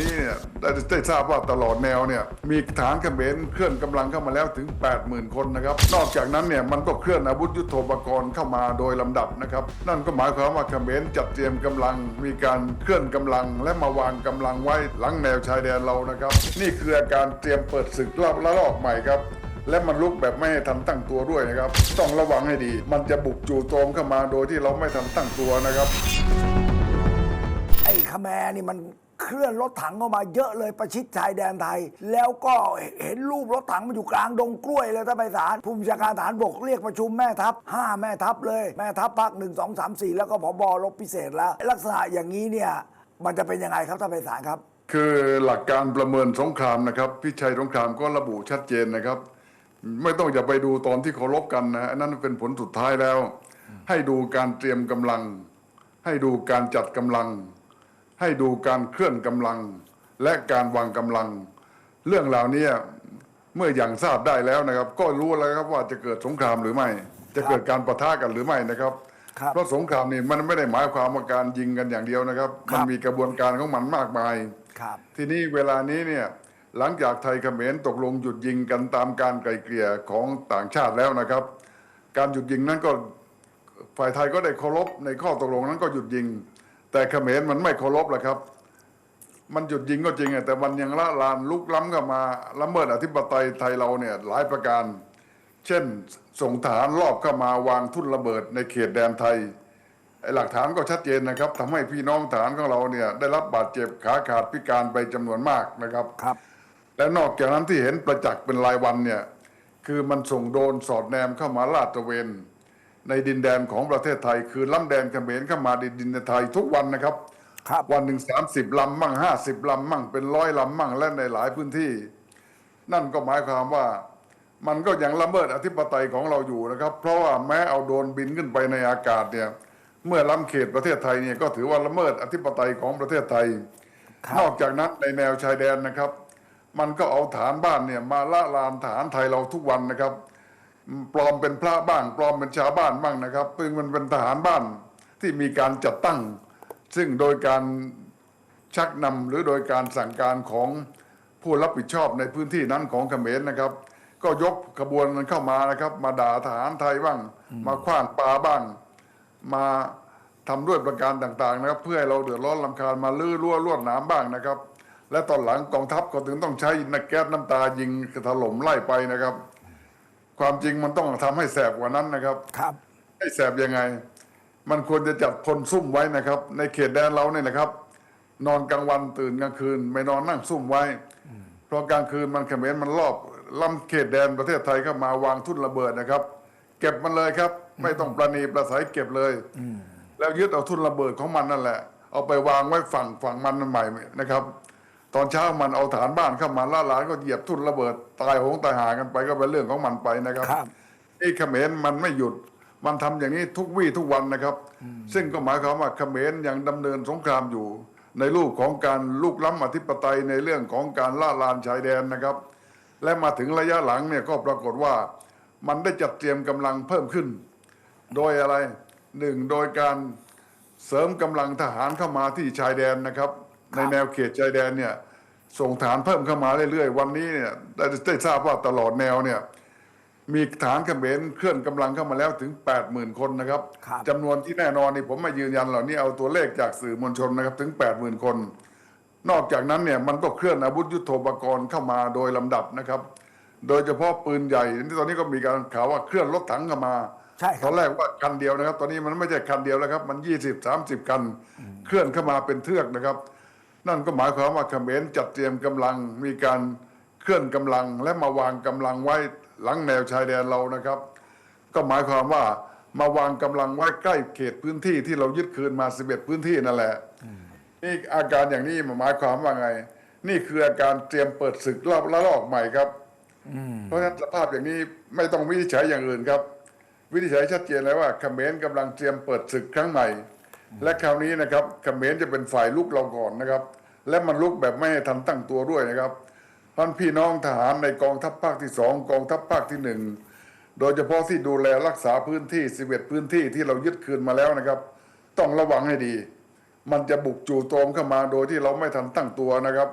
นี้เนี่ยได้ได้ทราบว่าตลอดแนวเนี่ยมีฐานเขมรเคลื่อนกำลังเข้ามาแล้วถึง 80,000 คนนะครับ นอกจากนั้นเนี่ยมันก็เคลื่อนอาวุธยุโทโธปกรณ์เข้ามาโดยลำดับนะครับ นั่นก็หมายความว่าเขมรจัดเตรียมกำลัง มีการเคลื่อนกำลังและมาวางกำลังไว้หลังแนวชายแดนเรานะครับ นี่คืออาการเตรียมเปิดศึกรอบละลอกใหม่ครับและมันลุกแบบไม่ให้ทันตั้งตัวด้วยนะครับ ต้องระวังให้ดี มันจะบุกจู่โจมเข้ามาโดยที่เราไม่ทันตั้งตัวนะครับ ไอ้ขแมนี่มัน เคลื่อนรถถังเข้ามาเยอะเลยประชิดชายแดนไทย แล้วก็เห็นรูปรถถังมันอยู่กลางดงกล้วยเลยท่านไปสารผู้บัญชาการฐานบกเรียกประชุมแม่ทัพห้าแม่ทัพเลยแม่ทัพภาคหนึ่งสองสามสี่แล้วก็ผบรบพิเศษแล้ว ลักษณะอย่างนี้เนี่ยมันจะเป็นยังไงครับท่านไปสารครับ คือหลักการประเมินสงครามนะครับพิชัยสงครามก็ระบุชัดเจนนะครับ ไม่ต้องอย่าไปดูตอนที่เคารพกันนะอันนั้นเป็นผลสุดท้ายแล้ว ให้ดูการเตรียมกำลัง ให้ดูการจัดกำลัง ให้ดูการเคลื่อนกำลังและการวางกำลัง เรื่องเหล่านี้เมื่ออย่างทราบได้แล้วนะครับ ก็รู้แล้วครับว่าจะเกิดสงครามหรือไม่ จะเกิดการประทะกันหรือไม่นะครับครับเพราะสงครามนี่มันไม่ได้หมายความว่าการยิงกันอย่างเดียวนะครับครับมันมีกระบวนการของมันมากมายครับทีนี้เวลานี้เนี่ยหลังจากไทยเขมรตกลงหยุดยิงกันตามการไกลเกลี่ยของต่างชาติแล้วนะครับ การหยุดยิงนั้นก็ฝ่ายไทยก็ได้เคารพในข้อตกลงนั้นก็หยุดยิง แต่เขมรมันไม่เคารพแหละครับ มันหยุดยิงก็จริงอะแต่มันยังละลานลุกล้ำเข้ามาละเมิดอธิปไตยไทยเราเนี่ยหลายประการ เช่นส่งทหารรอบเข้ามาวางทุ่นระเบิดในเขตแดนไทยไอ้หลักฐานก็ชัดเจนนะครับทำให้พี่น้องทหารของเราเนี่ยได้รับบาดเจ็บขาขาดพิการไปจำนวนมากนะครับครับ และนอกจากนั้นที่เห็นประจักษ์เป็นรายวันเนี่ยคือมันส่งโดรนสอดแนมเข้ามาลาดตระเวน ในดินแดนของประเทศไทย คือล้ำแดนเขมรเข้ามาในดินแดนไทยทุกวันนะครับ ครับวันหนึ่งสามสิบลำมั่งห้าสิบลำมั่งเป็นร้อยลำมั่งและในหลายพื้นที่ นั่นก็หมายความว่ามันก็ยังละเมิดอธิปไตยของเราอยู่นะครับ เพราะว่าแม้เอาโดรนบินขึ้นไปในอากาศเนี่ยเมื่อล้ำเขตประเทศไทยเนี่ยก็ถือว่าละเมิดอธิปไตยของประเทศไทยครับนอกจากนั้นในแนวชายแดนนะครับ มันก็เอาฐานบ้านเนี่ยมาละลานฐานไทยเราทุกวันนะครับ ปลอมเป็นพระบ้าง ปลอมเป็นชาวบ้านบ้างนะครับ ซึ่งมันเป็นทหารบ้านที่มีการจัดตั้ง ซึ่งโดยการชักนำหรือโดยการสั่งการของผู้รับผิดชอบในพื้นที่นั้นของเขมรนะครับ ก็ยกขบวนมันเข้ามานะครับ มาด่าทหารไทยบ้าง มาคว้างปลาบ้าง มาทำด้วยประการต่างๆนะครับ เพื่อให้เราเดือดร้อนลำคาญมาลื้อรั่วลวดหนาบ้างนะครับ และตอนหลังกองทัพก็ถึงต้องใช้นักแก๊สน้ำตายิงถล่มไล่ไปนะครับ ความจริงมันต้องทำให้แสบกว่านั้นนะครับ ครับ ให้แสบยังไง มันควรจะจัดพลซุ่มไว้นะครับ ในเขตแดนเราเนี่ยนะครับ นอนกลางวันตื่นกลางคืน ไม่นอนนั่งซุ่มไว้ เพราะกลางคืนมันเขมรมันรอบล้ำเขตแดนประเทศไทยเข้ามาวางทุ่นระเบิดนะครับ เก็บมันเลยครับ ไม่ต้องประนีประสัยเก็บเลยแล้วยึดเอาทุ่นระเบิดของมันนั่นแหละ เอาไปวางไว้ฝั่งฝั่งมันนั่นใหม่นะครับ ตอนเช้ามันเอาฐานบ้านเข้ามาล่าหลานก็เหยียบทุ่นระเบิดตายโหงตายหากันไปก็เป็นเรื่องของมันไปนะครับครับนี่เขมรมันไม่หยุดมันทำอย่างนี้ทุกวี่ทุกวันนะครับ ซึ่งก็หมายความว่าเขมรยังดำเนินสงครามอยู่ ในรูปของการลุกล้ำอธิปไตยในเรื่องของการล่าลานชายแดนนะครับ และมาถึงระยะหลังเนี่ยก็ปรากฏว่ามันได้จัดเตรียมกำลังเพิ่มขึ้น โดยอะไรหนึ่งโดยการเสริมกำลังทหารเข้ามาที่ชายแดนนะครับ ในแนวเขตชายแดนเนี่ยส่งฐานเพิ่มเข้ามาเรื่อยๆ วันนี้เนี่ยได้ได้ทราบว่าตลอดแนวเนี่ยมีฐานเขมรเคลื่อนกำลังเข้ามาแล้วถึง 80,000 คนนะครับครับจำนวนที่แน่นอนนี่ผมไม่ยืนยันเหล่านี้เอาตัวเลขจากสื่อมวลชนนะครับถึง 80,000 คน นอกจากนั้นเนี่ยมันก็เคลื่อนอาวุธยุโทโธปกรณ์เข้ามาโดยลำดับนะครับ โดยเฉพาะปืนใหญ่ที่ตอนนี้ก็มีการข่าวว่าเคลื่อนรถถังเข้ามาใช่ครับตอนแรกว่าคันเดียวนะครับ ตอนนี้มันไม่ใช่คันเดียวแล้วครับมัน 20 30 คันเคลื่อนเข้ามาเป็นเทือกนะครับ นั่นก็หมายความว่าเขมรจัดเตรียมกำลังมีการเคลื่อนกำลังและมาวางกำลังไว้หลังแนวชายแดนเรานะครับ ก็หมายความว่ามาวางกำลังไว้ใกล้เขตพื้นที่ที่เรายึดคืนมา 11 พื้นที่นั่นแหละนี่อาการอย่างนี้หมายความว่าไง นี่คืออาการเตรียมเปิดศึกรอบละลอกใหม่ครับเพราะฉะนั้นสภาพอย่างนี้ไม่ต้องวินิจฉัยอย่างอื่นครับ วินิจฉัยชัดเจนแล้วว่าเขมรกำลังเตรียมเปิดศึกครั้งใหม่ และคราวนี้นะครับเขมรจะเป็นฝ่ายลุกเราก่อนนะครับ และมันลุกแบบไม่ให้ทันตั้งตัวด้วยนะครับพันพี่น้องทหารในกองทัพภาคที่สองกองทัพภาคที่หนึ่งโดยเฉพาะที่ดูแลรักษาพื้นที่ 11 พื้นที่ที่เรายึดคืนมาแล้วนะครับ ต้องระวังให้ดี มันจะบุกจู่โจมเข้ามาโดยที่เราไม่ทันตั้งตัวนะครับ